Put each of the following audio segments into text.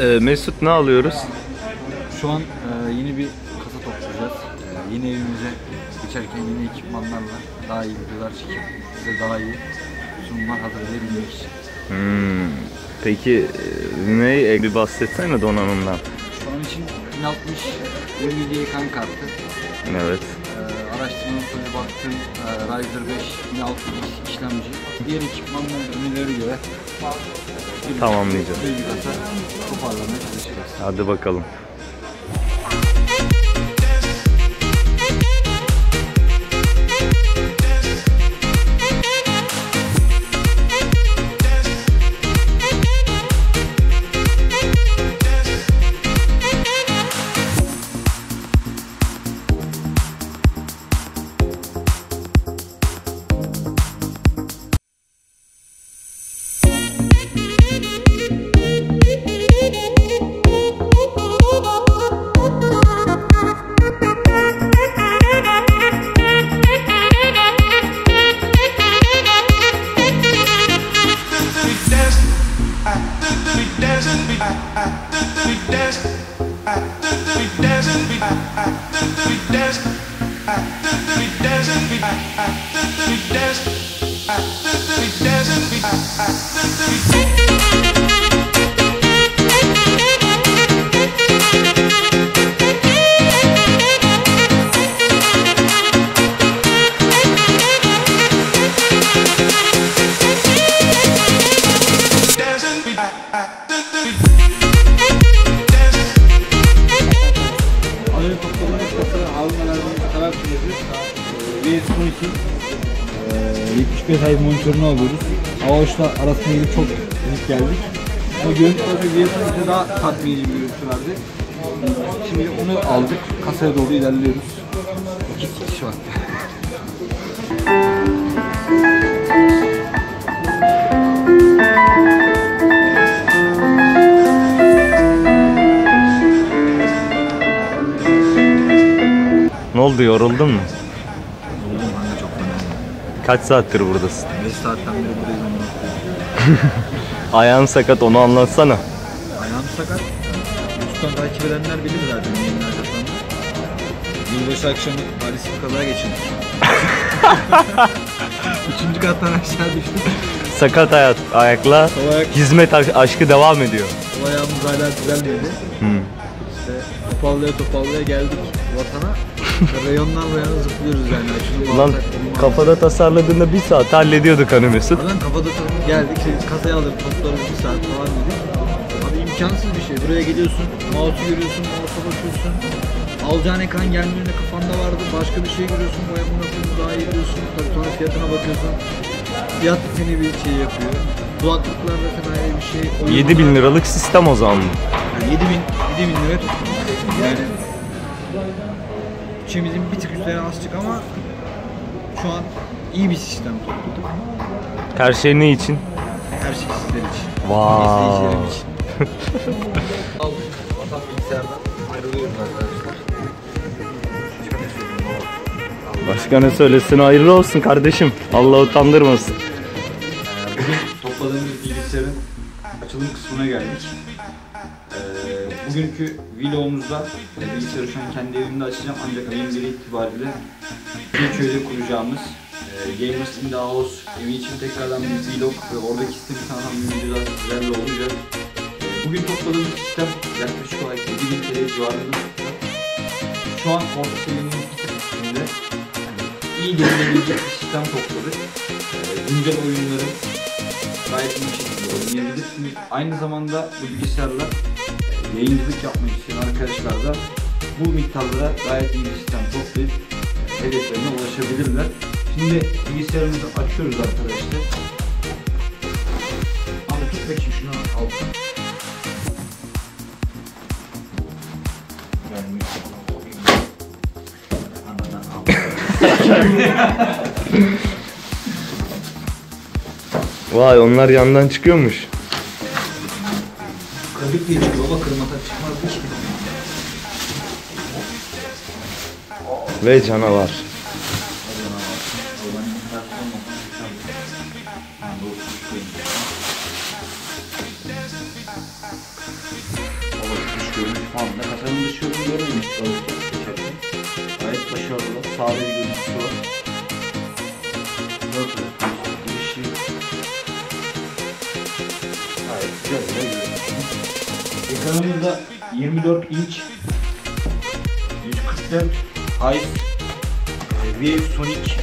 Ee, Mesut ne alıyoruz? Şu an e, yeni bir kasa toplayacağız. E, yeni evimize geçerken yeni ekipmanlarla daha iyi videolar çekip size daha iyi sunumlar hazırlayabilmek için. Hmm. Peki e, ne? Bir bahsetsene donanımdan. Şu an için 1060 UVD ekran kartı. Evet. E, araştırma sonucu baktığım e, Ryzer 5 1060 işlemci. Diğer ekipmanların ürünlere göre Tamamlayacağız. Hadi bakalım. Az önce topladığımız kasa Harun'un karar süreci VS12 75 size monitörünü alıyoruz. Avaç'la arasında gidip çok büyük geldik. Ama görüntü olarak VS12'de daha tatmin edici bir görüntü verdi. Şimdi onu aldık. Kasaya doğru ilerliyoruz. İki kişi var. Ne oldu yoruldun mu? Oğlum ben de çok fena. Kaç saattir buradasın? 5 saatten beri buradayız. Ayağın sakat onu anlatsana. Ayağım sakat. YouTube'dan takip edenler bilir zaten yayınlar zaten. Yılbaşı akşamı Paris kaza geçirdik. Üçüncü kattan aşağı düştük. Sakat hayat, ayakla Sol ayak, hizmet aşkı devam ediyor. sol ayağımız hala düzelmedi. Hmm. İşte topallaya topallaya geldik vatana. Reyondan reyona zıplıyoruz yani. Şunu Ulan bunu kafada tasarladığında bir saat hallediyorduk hani Mesut. Adam kafada tutup geldik işte kasaya aldık toplarız bir saat falan dedik. Abi imkansız bir şey. Buraya geliyorsun, mouse'u görüyorsun, mouse'a bakıyorsun. Alacağın ekran gelmiyor kafanda vardı. Başka bir şey görüyorsun, bu akıllı daha iyi biliyorsun. Tabii sonra fiyatına bakıyorsun. Fiyat seni bir şey yapıyor. Kulaklıklar zaten ayrı bir şey. Oyun 7000 olarak- liralık sistem o zaman. Yani 7000 7000 lira tuttuk. Yani bütçemizin bir tık üstüne astık ama şu an iyi bir sistem topladık. Her şey ne için? Her şey sizler için. Vay. İzleyicilerim için. Aldık. Vatan bilgisayardan ayrılıyoruz arkadaşlar. Şöyle söyleyeyim baba. Başka ne söylesin hayırlı olsun kardeşim. Allah utandırmasın. Bugün topladığımız bilgisayarın açılım kısmına geldik. Ee, bugünkü vlogumuzda bilgisayarı şu an kendi evimde açacağım ancak ayın biri itibariyle Köy'de kuracağımız e, Gamers in the House evi için tekrardan bir vlog ve oradaki sistemi tanıtan bir videolar sizlerle olacak. Ee, bugün topladığımız sistem yaklaşık olarak 7000 TL civarında. Şu an orta seviyenin üstünde iyi gelinebilecek bir sistem topladık. Ee, güncel oyunları gayet iyi oynayabilirsiniz. Aynı zamanda bu bilgisayarla yayıncılık yapmak isteyen arkadaşlar da bu miktarlara gayet iyi bir sistem toplayıp e, hedeflerine ulaşabilirler. Şimdi bilgisayarımızı açıyoruz arkadaşlar. Abi tut bakayım şunu altına. Vay onlar yandan çıkıyormuş. Kırdık diye çıkıyor ama kırmata çıkmaz ki. Ve canavar. performansla. Kasanın dışı görmemiştik alırken. geçerken. Gayet başarılı. Sade bir görüntüsü var. Dört Ekranımızda 24 inç 144 High e, ViewSonic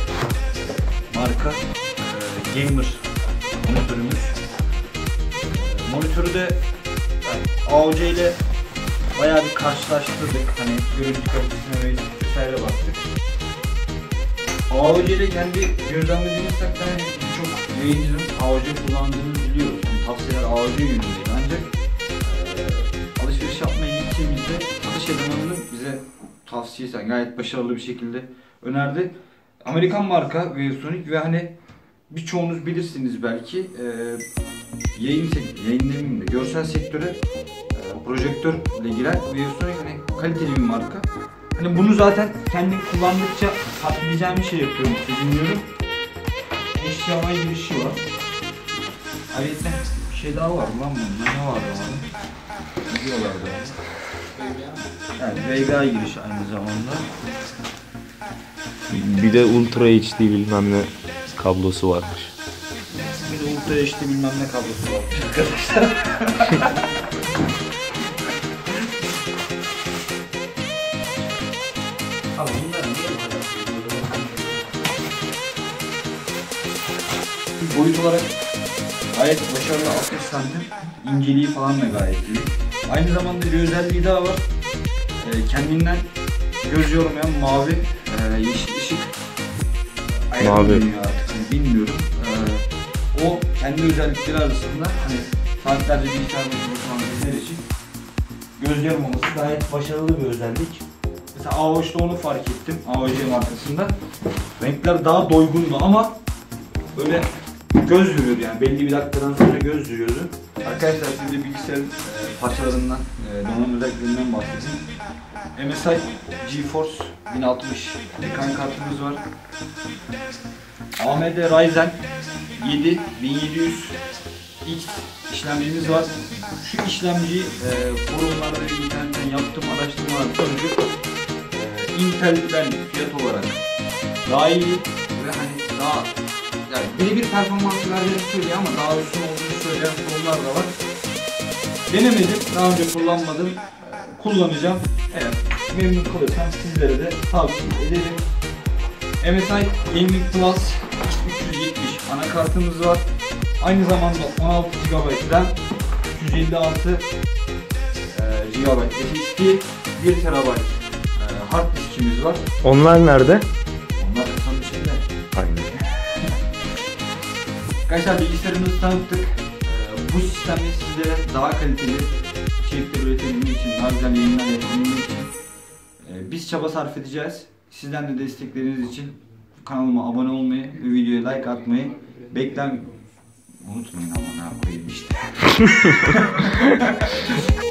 marka e, gamer monitörümüz. E, monitörü de yani AOC ile bayağı bir karşılaştırdık. Hani görüntü kalitesine vesaire baktık. AOC ile kendi gözlemlediğimiz takdirde birçok yayıncının AOC kullandığını biliyoruz. Tavsiyeler AOC yönündeydi ancak e, alışveriş yapmaya gittiğimizde satış elemanının bize tavsiyesi yani gayet başarılı bir şekilde önerdi. Amerikan marka ViewSonic ve hani birçoğunuz bilirsiniz belki e, yayın sek- yayın demeyeyim de görsel sektöre e, projektörle giren ViewSonic hani kaliteli bir marka. Hani bunu zaten kendim kullandıkça edeceğim bir şey yapıyorum, dinliyorum. HDMI girişi var. Ayrıca bir şey daha var lan bunda? Ne var lan? Ne diyorlardı? Yani VGA girişi aynı zamanda. Bir de Ultra HD bilmem ne kablosu varmış. Bir de Ultra HD bilmem ne kablosu var arkadaşlar. Boyut olarak gayet başarılı 60 santim. İnceliği falan da gayet iyi. Aynı zamanda bir özelliği daha var. Ee, kendinden göz yormayan mavi e, yeşil ışık. Dönüyor artık bilmiyorum. Ee, o kendi özellikleri arasında hani saatlerce bilgisayar başında için göz yormaması gayet başarılı bir özellik. Mesela AOC'da onu fark ettim. AOC markasında. Renkler daha doygundu ama böyle göz yürüyordu yani belli bir dakikadan sonra göz yürüyordu. Arkadaşlar size bilgisayarın e, parçalarından, e, donanım özelliklerinden bahsedeyim. MSI GeForce 1060 ekran kartımız var. AMD Ryzen 7 1700 X işlemcimiz var. Şu işlemciyi e, forumlarda ve internetten yaptığım araştırmalar sonucu e, Intel'den fiyat olarak daha iyi ve hani daha yani birebir performansı verdiğini söylüyor ama daha üstün olduğunu söyleyen forumlar da var. Denemedim, daha önce kullanmadım. Kullanacağım. Eğer memnun kalırsam sizlere de tavsiye ederim. MSI Gaming Plus X370 anakartımız var. Aynı zamanda 16 GB RAM, 356 e, GB SSD, 1 TB hard diskimiz var. Onlar nerede? Onlar kasanın içinde. Aynen. Arkadaşlar bilgisayarımızı tanıttık. Ee, bu sistemle sizlere daha kaliteli içerikler üretebilmek için, daha güzel yayınlar yapabilmek için e, biz çaba sarf edeceğiz. Sizden de destekleriniz için kanalıma abone olmayı ve videoya like atmayı beklen... Unutmayın ama ne koyayım işte.